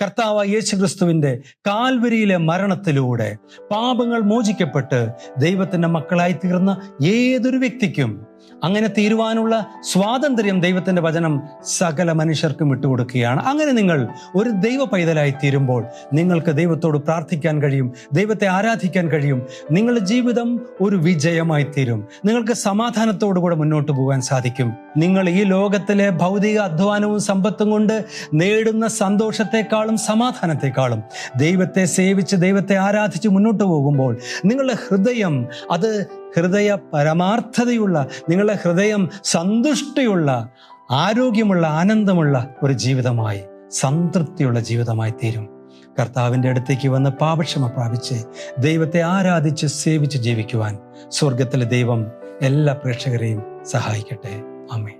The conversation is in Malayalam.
കർത്താവ് യേശുക്രിസ്തുവിന്റെ കാൽവരിയിലെ മരണത്തിലൂടെ പാപങ്ങൾ മോചിക്കപ്പെട്ട് ദൈവത്തിന്റെ മക്കളായി തീർന്ന ഏതൊരു വ്യക്തിക്കും അങ്ങനെ തീരുവാനുള്ള സ്വാതന്ത്ര്യം ദൈവത്തിന്റെ വചനം സകല മനുഷ്യർക്കും വിട്ടുകൊടുക്കുകയാണ് അങ്ങനെ നിങ്ങൾ ഒരു ദൈവ പൈതലായി തീരുമ്പോൾ നിങ്ങൾക്ക് ദൈവത്തോട് പ്രാർത്ഥിക്കാൻ കഴിയും ദൈവത്തെ ആരാധിക്കാൻ കഴിയും. നിങ്ങളുടെ ജീവിതം ഒരു വിജയമായി തീരും. നിങ്ങൾക്ക് സമാധാനത്തോടു കൂടെ മുന്നോട്ട് പോകാൻ സാധിക്കും. നിങ്ങൾ ഈ ലോകത്തിലെ ഭൗതിക അധ്വാനവും സമ്പത്തും കൊണ്ട് നേടുന്ന സന്തോഷത്തെക്കാളും സമാധാനത്തെക്കാളും ദൈവത്തെ സേവിച്ച് ദൈവത്തെ ആരാധിച്ച് മുന്നോട്ട് പോകുമ്പോൾ നിങ്ങളുടെ ഹൃദയം അത് ഹൃദയ പരമാർത്ഥതയുള്ള നിങ്ങളുടെ ഹൃദയം സന്തുഷ്ടിയുള്ള ആരോഗ്യമുള്ള ആനന്ദമുള്ള ഒരു ജീവിതമായി സംതൃപ്തിയുള്ള ജീവിതമായി തീരും. കർത്താവിന്റെ അടുത്തേക്ക് വന്ന് പാപക്ഷമ പ്രാപിച്ച് ദൈവത്തെ ആരാധിച്ച് സേവിച്ച് ജീവിക്കുവാൻ സ്വർഗത്തിലെ ദൈവം എല്ലാ പ്രേക്ഷകരെയും സഹായിക്കട്ടെ. അമ്മേ